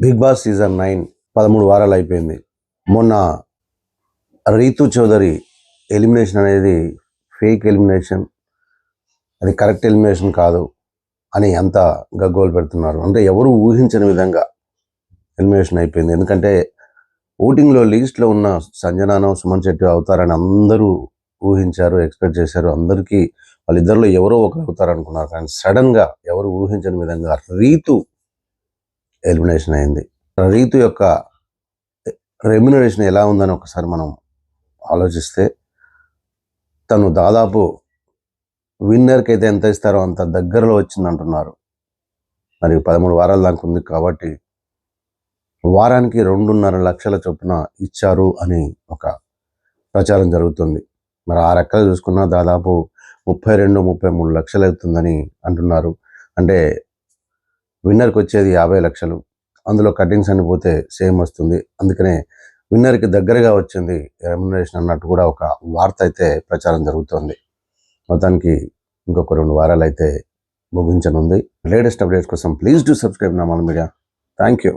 Big boss season nine పదమూడు వారాలు అయిపోయింది. మొన్న రీతు చౌదరి ఎలిమినేషన్ అనేది ఫేక్ ఎలిమినేషన్. అది కరెక్ట్ ఎలిమినేషన్ కాదు అని అంత గగ్గోలు పెడుతున్నారు. అంటే ఎవరు ఊహించని విధంగా ఎలిమినేషన్ అయిపోయింది. ఎందుకంటే ఓటింగ్లో లీస్ట్లో ఉన్న సంజనానో సుమన్ శెట్టి అవుతారని అందరూ ఊహించారు ఎక్స్పెక్ట్ చేశారు. అందరికీ వాళ్ళిద్దరిలో ఎవరో ఒకరు అవుతారు అనుకున్నారు కానీ సడన్గా ఎవరు ఊహించని విధంగా రీతు ఎలిమినేషన్ అయింది. రీతు యొక్క రెమ్యునరేషన్ ఎలా ఉందని ఒకసారి మనం ఆలోచిస్తే తను దాదాపు విన్నర్కి అయితే ఎంత ఇస్తారో అంత దగ్గరలో వచ్చింది అంటున్నారు మరి పదమూడు వారాల దాకా ఉంది కాబట్టి వారానికి రెండున్నర లక్షల చొప్పున ఇచ్చారు అని ఒక ప్రచారం జరుగుతుంది. మరి ఆ రెక్కలు చూసుకున్నా దాదాపు ముప్పై రెండు ముప్పై మూడు లక్షలు అవుతుందని అంటున్నారు. అంటే విన్నర్కి వచ్చేది యాభై లక్షలు. అందులో కటింగ్స్ అని పోతే సేమ్ వస్తుంది. అందుకనే విన్నర్కి దగ్గరగా వచ్చింది రెమ్యునరేషన్ అన్నట్టు కూడా ఒక వార్త అయితే ప్రచారం జరుగుతోంది. మొత్తానికి ఇంకొక రెండు వారాలు అయితే ముగించనుంది. లేటెస్ట్ అప్డేట్స్ కోసం ప్లీజ్ డూ సబ్స్క్రైబ్ నా మన మీడియా. Thank you